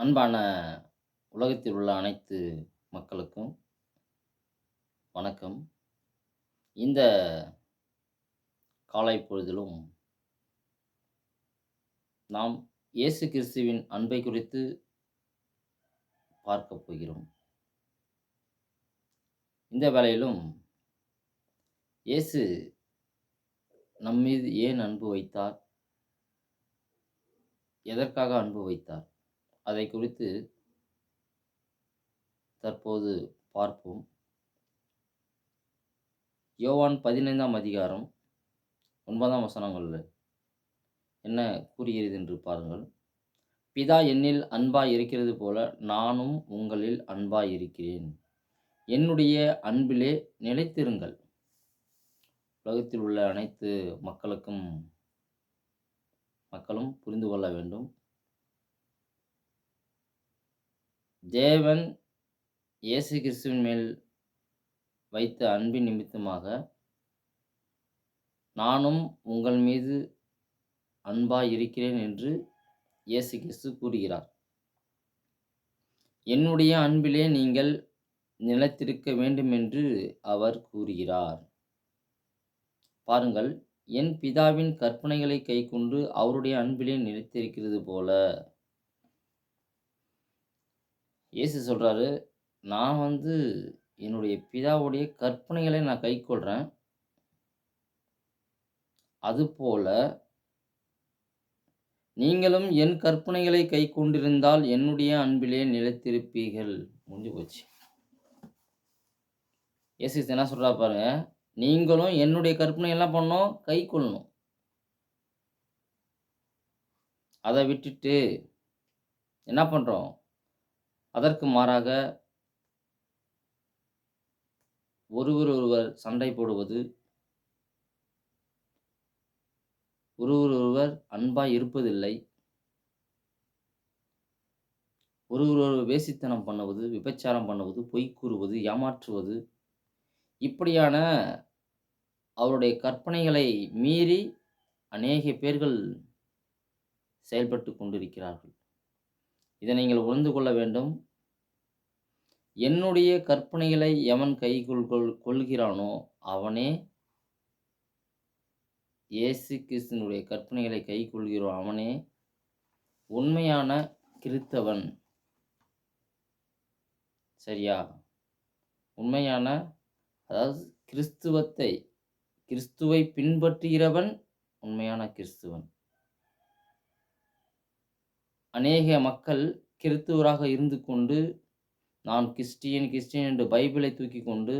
அன்பான உலகத்தில் உள்ள அனைத்து மக்களுக்கும் வணக்கம். இந்த காலை பொழுதிலும் நாம் இயேசு கிறிஸ்துவின் அன்பை குறித்து பார்க்கப் போகிறோம். இந்த வேளையிலும் இயேசு நம்மீது ஏன் அன்பு வைத்தார்? எதற்காக அன்பு வைத்தார்? அதை குறித்து தற்போது பார்ப்போம். யோவான் 15ஆம் அதிகாரம் ஒன்பதாம் வசனங்களில் என்ன கூறுகிறது என்று பாருங்கள். பிதா என்னில் அன்பாய் இருக்கிறது போல நானும் உங்களில் அன்பாய் இருக்கிறேன். என்னுடைய அன்பிலே நிலைத்திருங்கள். உலகத்தில் உள்ள அனைத்து மக்களுக்கும் மக்களும் புரிந்து கொள்ள வேண்டும். தேவன் இயேசு கிறிஸ்துவின் மேல் வைத்த அன்பின் நிமித்தமாக நானும் உங்கள் மீது அன்பாய் இருக்கிறேன் என்று இயேசு கிறிஸ்து கூறுகிறார். என்னுடைய அன்பிலே நீங்கள் நிலைத்திருக்க வேண்டும் என்று அவர் கூறுகிறார். பாருங்கள், என் பிதாவின் கற்பனைகளை கைக்கொண்டு அவருடைய அன்பிலே நிலைத்திருக்கிறது போல இயேசு சொல்கிறாரு நான் வந்து என்னுடைய பிதாவுடைய கற்பனைகளை நான் கைக்கொள்றேன். அதுபோல நீங்களும் என் கற்பனைகளை கை கொண்டிருந்தால் என்னுடைய அன்பிலே நிலைத்திருப்பீர்கள். முடிஞ்சு போச்சு. இயேசு என்ன சொல்கிறா பாருங்க, நீங்களும் என்னுடைய கற்பனை என்ன பண்ணணும்? கைக்கொள்ளணும். அதை விட்டுட்டு என்ன பண்ணுறோம் அதற்கு மாறாக ஒருவர் ஒருவர் சண்டை போடுவது ஒருவர் ஒருவர் அன்பாய் இருப்பதில்லை. ஒருவர் ஒருவர் வேசித்தனம் பண்ணுவது, விபச்சாரம் பண்ணுவது, பொய் கூறுவது, ஏமாற்றுவது இப்படியான அவருடைய கற்பனைகளை மீறி அநேக பேர்கள் செயல்பட்டுக் கொண்டிருக்கிறார்கள். இதை நீங்கள் உணர்ந்து கொள்ள வேண்டும். என்னுடைய கற்பனைகளை எவன் கைக்கொள் கொள் கொள்கிறானோ அவனே இயேசு கிறிஸ்தனுடைய கற்பனைகளை கைக்கொள்கிறோம் அவனே உண்மையான கிறித்தவன். சரியா? உண்மையான அதாவது கிறிஸ்துவத்தை கிறிஸ்துவை பின்பற்றுகிறவன் உண்மையான கிறிஸ்துவன். அநேக மக்கள் கிறித்துவராக இருந்து கொண்டு நான் கிறிஸ்டியன் கிறிஸ்டியன் என்று பைபிளை தூக்கி கொண்டு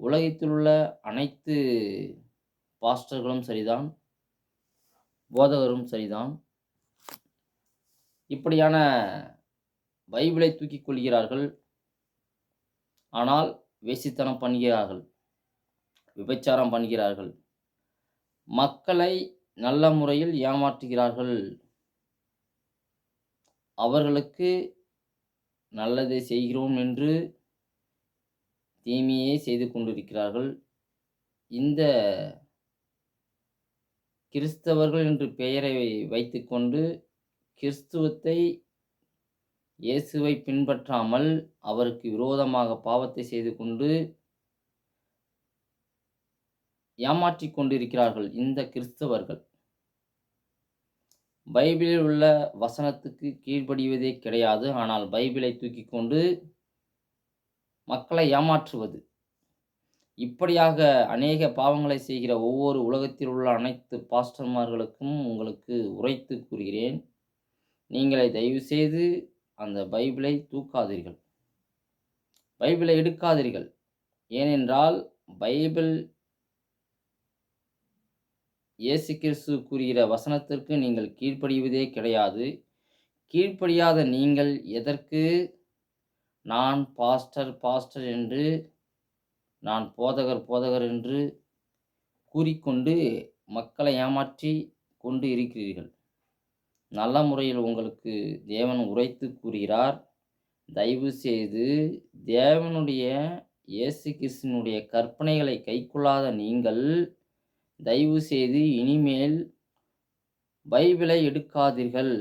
உலகத்தில் உள்ள அனைத்து பாஸ்டர்களும் சரிதான். போதகரும் சரிதான். இப்படியான பைபிளை தூக்கிக் கொள்கிறார்கள். ஆனால் வேசித்தனம் பண்ணுகிறார்கள். விபச்சாரம் பண்ணுகிறார்கள். மக்களை நல்ல முறையில் ஏமாற்றுகிறார்கள். அவர்களுக்கு நல்லதை செய்கிறோம் என்று தீமையே செய்து கொண்டிருக்கிறார்கள். இந்த கிறிஸ்தவர்கள் என்று பெயரை வைத்துக்கொண்டு கிறிஸ்துவத்தை இயேசுவை பின்பற்றாமல் அவருக்கு விரோதமாக பாவத்தை செய்து கொண்டு ஏமாற்றிக் கொண்டிருக்கிறார்கள் இந்த கிறிஸ்தவர்கள். பைபிளில் உள்ள வசனத்துக்கு கீழ்ப்படிவதே கிடையாது. ஆனால் பைபிளை தூக்கி கொண்டு மக்களை ஏமாற்றுவது. இப்படியாக அநேக பாவங்களை செய்கிற ஒவ்வொரு உலகத்தில் உள்ள அனைத்து பாஸ்டர்மார்களுக்கும் உங்களுக்கு உரைத்து கூறுகிறேன். நீங்களே தயவுசெய்து அந்த பைபிளை தூக்காதீர்கள். பைபிளை எடுக்காதீர்கள். ஏனென்றால் பைபிள் இயேசு கிறிஸ்து கூறுகிற வசனத்திற்கு நீங்கள் கீழ்ப்படிவதே கிடையாது. கீழ்ப்படியாத நீங்கள் எதற்கு நான் பாஸ்டர் பாஸ்டர் என்று நான் போதகர் போதகர் என்று கூறிக்கொண்டு மக்களை ஏமாற்றி கொண்டு இருக்கிறீர்கள். நல்ல முறையில் உங்களுக்கு தேவன் உரைத்து கூறுகிறார். தயவு செய்து தேவனுடைய இயேசு கிருஷ்ணனுடைய கற்பனைகளை கைக்கொள்ளாத நீங்கள் தயவு செய்து இனிமேல் பைபிளை எடுக்காதீர்கள்.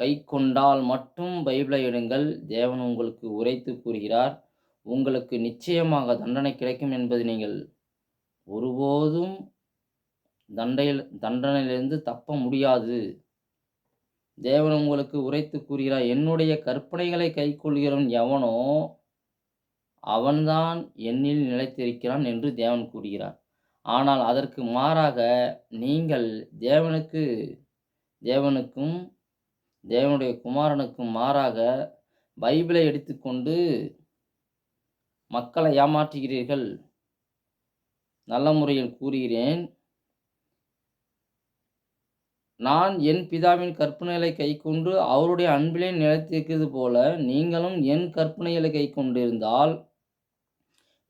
கைக்கொண்டால் மட்டும் பைபிளை எடுங்கள். தேவன் உங்களுக்கு உரைத்து கூறுகிறார். உங்களுக்கு நிச்சயமாக தண்டனை கிடைக்கும் என்பது நீங்கள் ஒருபோதும் தண்டையில் தண்டனையிலிருந்து தப்ப முடியாது. தேவன் உங்களுக்கு உரைத்து கூறுகிறார். என்னுடைய கற்பனைகளை கைக்கொள்கிறவன் எவனோ அவன்தான் என்னில் நிலைத்திருக்கிறான் என்று தேவன் கூறுகிறார். ஆனால் அதற்கு மாறாக நீங்கள் தேவனுக்கு தேவனுக்கும் தேவனுடைய குமாரனுக்கும் மாறாக பைபிளை எடுத்துக்கொண்டு மக்களை ஏமாற்றுகிறீர்கள். நல்ல முறையில் கூறுகிறேன். நான் என் பிதாவின் கற்பனைகளை கைக்கொண்டு அவருடைய அன்பிலே நிலைத்திருக்கிறது போல நீங்களும் என் கற்பனைகளை கை கொண்டிருந்தால்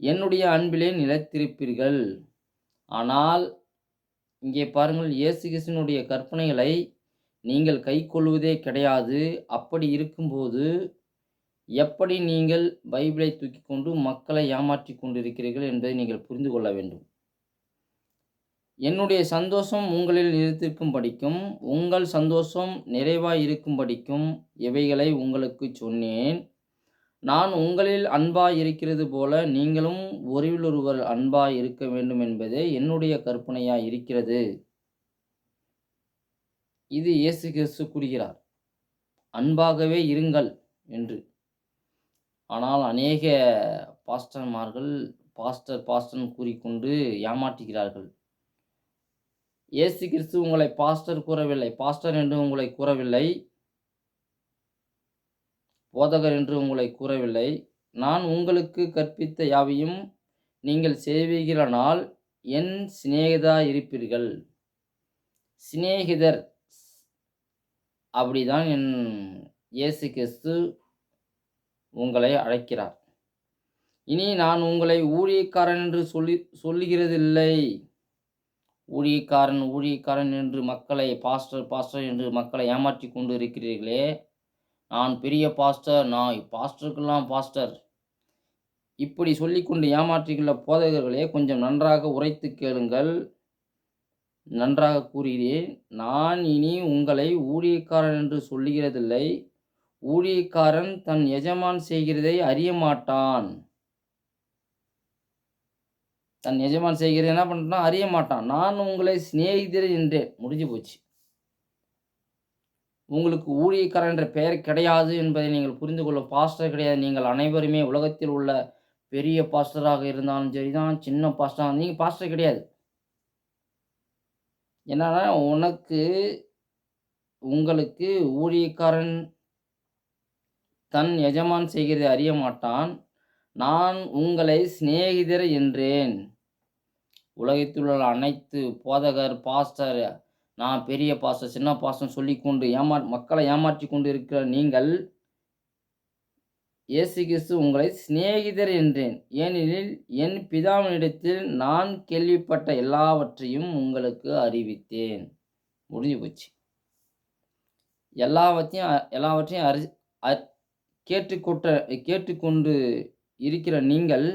என்னுடைய அன்பிலே நிலைத்திருப்பீர்கள். ஆனால் இங்கே பாருங்கள் இயேசு கிருஷ்ணனுடைய கற்பனைகளை நீங்கள் கைக்கொள்வதே கிடையாது. அப்படி இருக்கும்போது எப்படி நீங்கள் பைபிளை தூக்கி கொண்டு மக்களை ஏமாற்றி கொண்டிருக்கிறீர்கள் என்பதை நீங்கள் புரிந்து கொள்ள வேண்டும். என்னுடைய சந்தோஷம் உங்களில் நிறுத்திருக்கும் படிக்கும் உங்கள் சந்தோஷம் நிறைவாக இருக்கும் படிக்கும் இவைகளை உங்களுக்கு சொன்னேன். நான் உங்களில் அன்பாய் இருக்கிறது போல நீங்களும் ஒருவரொருவர் அன்பாய் இருக்க வேண்டும் என்பதே என்னுடைய கற்பனையாய் இருக்கிறது. இது இயேசு கிறிஸ்து கூறுகிறார். அன்பாகவே இருங்கள் என்று. ஆனால் அநேக பாஸ்டர்மார்கள் பாஸ்டர் பாஸ்டர்னு கூறிக்கொண்டு ஏமாற்றுகிறார்கள். இயேசு கிறிஸ்து உங்களை பாஸ்டர் கூறவில்லை பாஸ்டர் என்று உங்களை கூறவில்லை. போதகர் என்று உங்களை கூறவில்லை. நான் உங்களுக்கு கற்பித்த யாவையும் நீங்கள் செய்வீர்களானால் என் சிநேகிதா இருப்பீர்கள் சிநேகிதர் அப்படிதான் என் இயேசு கிறிஸ்து உங்களை அழைக்கிறார். இனி நான் உங்களை ஊழியக்காரன் என்று சொல்லி சொல்லுகிறதில்லை. ஊழியக்காரன் ஊழியக்காரன் என்று மக்களை பாஸ்டர் பாஸ்டர் என்று மக்களை ஏமாற்றி கொண்டு இருக்கிறீர்களே நான் பெரிய பாஸ்டர் நான் பாஸ்டருக்கெல்லாம் பாஸ்டர் இப்படி சொல்லிக்கொண்டு ஏமாற்றுகின்ற போதகர்களே கொஞ்சம் நன்றாக உரைத்து கேளுங்கள். நன்றாக கூறுகிறேன் நான் இனி உங்களை ஊழியக்காரன் என்று சொல்லுகிறதில்லை. ஊழியக்காரன் தன் எஜமான் செய்கிறதை அறிய மாட்டான். தன் எஜமான் செய்கிறதை என்ன பண்ணுறான் அறிய மாட்டான். நான் உங்களை சிநேகிதர் என்றேன். முடிஞ்சு போச்சு. உங்களுக்கு ஊழியக்காரன் என்ற பெயர் கிடையாது என்பதை நீங்கள் புரிந்து கொள்ள பாஸ்டர் கிடையாது. நீங்கள் அனைவருமே உலகத்தில் உள்ள பெரிய பாஸ்டராக இருந்தாலும் சரிதான் சின்ன பாஸ்டராக நீங்கள் பாஸ்டர் கிடையாது. என்னன்னா உனக்கு உங்களுக்கு ஊழியக்காரன் தன் எஜமான் செய்கிறதை அறிய மாட்டான். நான் உங்களை சிநேகிதர் என்றேன். உலகத்தில் உள்ள அனைத்து போதகர் பாஸ்டர் நான் பெரிய பாசம் சின்ன பாஸ்டர் சொல்லிக்கொண்டு ஏமா மக்களை ஏமாற்றி கொண்டு இருக்கிற நீங்கள் இயேசு கிறிஸ்து உங்களை சிநேகிதர் என்றேன். ஏனெனில் என் பிதாவினிடத்தில் நான் கேள்விப்பட்ட எல்லாவற்றையும் உங்களுக்கு அறிவித்தேன். முடிஞ்சு போச்சு. எல்லாவற்றையும் எல்லாவற்றையும் அறி கேட்டுக்கொட்ட கேட்டுக்கொண்டு இருக்கிற நீங்கள்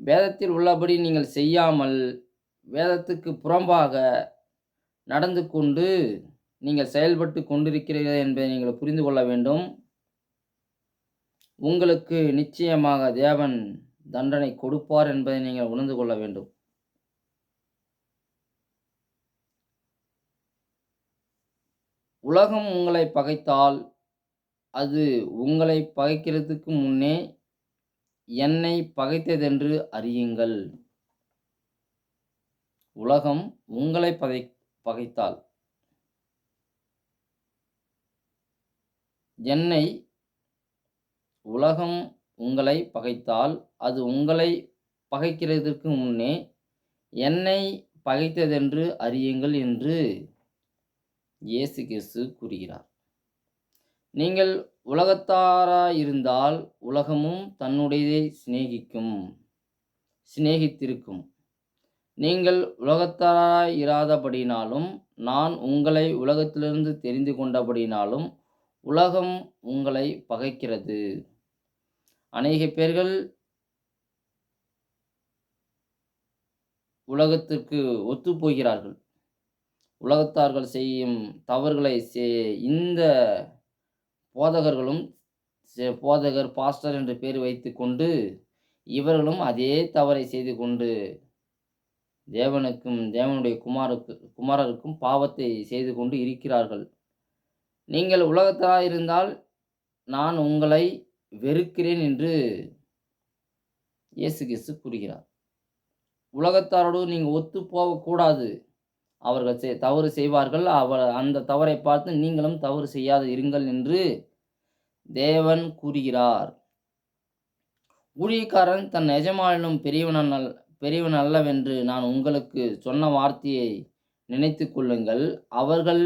வேதத்தில் உள்ளபடி நீங்கள் செய்யாமல் வேதத்துக்கு புறம்பாக நடந்து கொண்டு நீங்கள் செயல்பட்டு கொண்டிருக்கிறீர்கள் என்பதை நீங்கள் புரிந்து கொள்ள வேண்டும். உங்களுக்கு நிச்சயமாக தேவன் தண்டனை கொடுப்பார் என்பதை நீங்கள் உணர்ந்து கொள்ள வேண்டும். உலகம் உங்களை பகைத்தால் அது உங்களை பகைக்கிறதுக்கு முன்னே என்னை பகைத்ததென்று அறியுங்கள். உலகம் உங்களை பகை பகைத்தால் என்னை உலகம் உங்களை பகைத்தால் அது உங்களை பகைக்கிறதற்கு முன்னே என்னை பகைத்ததென்று அறியுங்கள் என்று இயேசு கிறிஸ்து கூறுகிறார். நீங்கள் உலகத்தாராயிருந்தால் உலகமும் தன்னுடையதை சிநேகிக்கும் சிநேகித்திருக்கும். நீங்கள் உலகத்தாராயிராதபடினாலும் நான் உங்களை உலகத்திலிருந்து தெரிந்து கொண்டபடினாலும் உலகம் உங்களை பகைக்கிறது. அநேக பேர்கள் உலகத்திற்கு ஒத்துப்போகிறார்கள். உலகத்தார்கள் செய்யும் தவறுகளை செ இந்த போதகர்களும் போதகர் பாஸ்டர் என்று பேர் வைத்துக்கொண்டு இவர்களும் அதே தவறை செய்து கொண்டு தேவனுக்கும் தேவனுடைய குமாருக்கு குமாரருக்கும் பாவத்தை செய்து கொண்டு இருக்கிறார்கள். நீங்கள் உலகத்தராயிருந்தால் நான் உங்களை வெறுக்கிறேன் என்று இயேசு கிறிஸ்து கூறுகிறார். உலகத்தாரோடு நீங்கள் ஒத்து போகக்கூடாது அவர்கள் செய் தவறு செய்வார்கள். அவர் அந்த தவறை பார்த்து நீங்களும் தவறு செய்யாது இருங்கள் என்று தேவன் கூறுகிறார். ஊழியக்காரன் தன் எஜமானினும் பெரியவனால் பெரியவன் அல்லவென்று நான் உங்களுக்கு சொன்ன வார்த்தையை நினைத்து கொள்ளுங்கள். அவர்கள்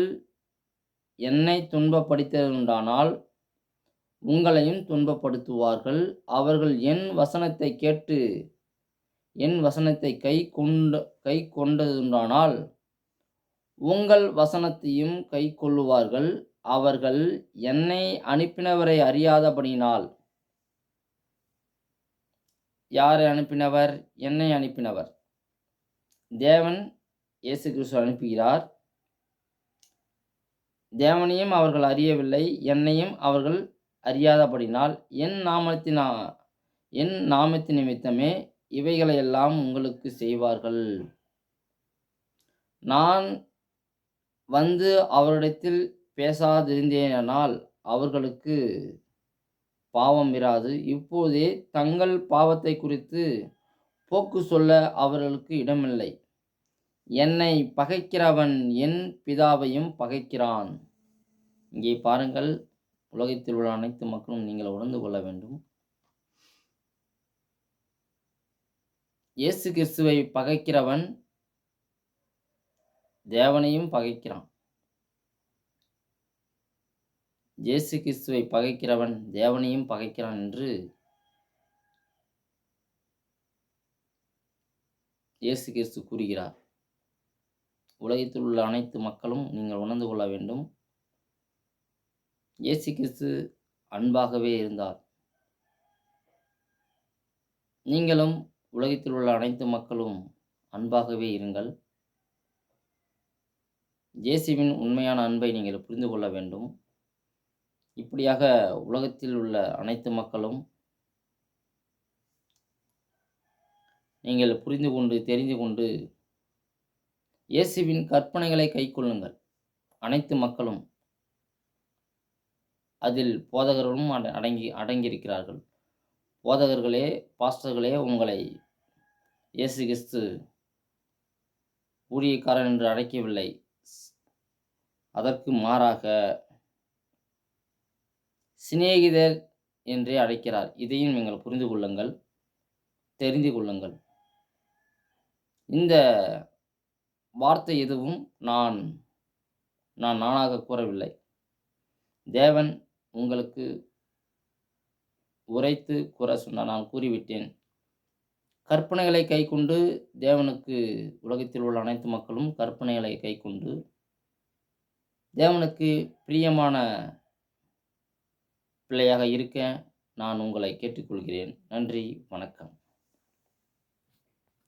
என்னை துன்பப்படுத்தியுண்டானால் உங்களையும் துன்பப்படுத்துவார்கள். அவர்கள் என் வசனத்தை கேட்டு என் வசனத்தை கை கொண்டு கை கொண்டதுண்டானால் உங்கள் வசனத்தையும் கை கொள்ளுவார்கள். அவர்கள் என்னை அனுப்பினவரை அறியாதபடியினால் யாரை அனுப்பினவர்? என்னை அனுப்பினவர்? தேவன் இயேசு கிறிஸ்து அனுப்புகிறார். தேவனையும் அவர்கள் அறியவில்லை என்னையும் அவர்கள் அறியாதபடினால் என் நாமத்தினா என் நாமத்தின் நிமித்தமே இவைகளையெல்லாம் உங்களுக்கு செய்வார்கள். நான் வந்து அவரிடத்தில் பேசாதிருந்தேனால் அவர்களுக்கு பாவம் இராது. இப்போதே தங்கள் பாவத்தை குறித்து போக்கு சொல்ல அவர்களுக்கு இடமில்லை. என்னை பகைக்கிறவன் என் பிதாவையும் பகைக்கிறான். இங்கே பாருங்கள் உலகத்தில் உள்ள அனைத்து மக்களும் நீங்கள் உணர்ந்து கொள்ள வேண்டும். இயேசு கிறிஸ்துவை பகைக்கிறவன் தேவனையும் பகைக்கிறான். ஜேசு கிறிஸ்துவை பகைக்கிறவன் தேவனையும் பகைக்கிறான் என்று இயேசு கிறிஸ்து கூறுகிறார். உலகத்தில் உள்ள அனைத்து மக்களும் நீங்கள் உணர்ந்து கொள்ள வேண்டும். இயேசு கிறிஸ்து அன்பாகவே இருந்தார். நீங்களும் உலகத்தில் உள்ள அனைத்து மக்களும் அன்பாகவே இருங்கள். ஜேசுவின் உண்மையான அன்பை நீங்கள் புரிந்து கொள்ள வேண்டும். இப்படியாக உலகத்தில் உள்ள அனைத்து மக்களும் நீங்கள் புரிந்து கொண்டு தெரிந்து கொண்டு இயேசுவின் கற்பனைகளை கைக்கொள்ளுங்கள். அனைத்து மக்களும் அதில் போதகர்களும் அட- அடங்கி அடங்கியிருக்கிறார்கள். போதகர்களே பாஸ்டர்களே உங்களை இயேசு கிறிஸ்து ஊழியக்காரன் என்று அழைக்கவில்லை. அதற்கு மாறாக சிநேகிதர் என்றே அழைக்கிறார். இதையும் நீங்கள் புரிந்து கொள்ளுங்கள். தெரிந்து கொள்ளுங்கள். இந்த வார்த்தை எதுவும் நான் நான் நானாக கூறவில்லை. தேவன் உங்களுக்கு உரைத்து கூற சொன்ன நான் கூறிவிட்டேன். கற்பனைகளை கைக்கொண்டு தேவனுக்கு உலகத்தில் உள்ள அனைத்து மக்களும் கற்பனைகளை கைக்கொண்டு தேவனுக்கு பிரியமான பிள்ளையாக இருக்க நான் உங்களை கேட்டுக்கொள்கிறேன். நன்றி. வணக்கம்.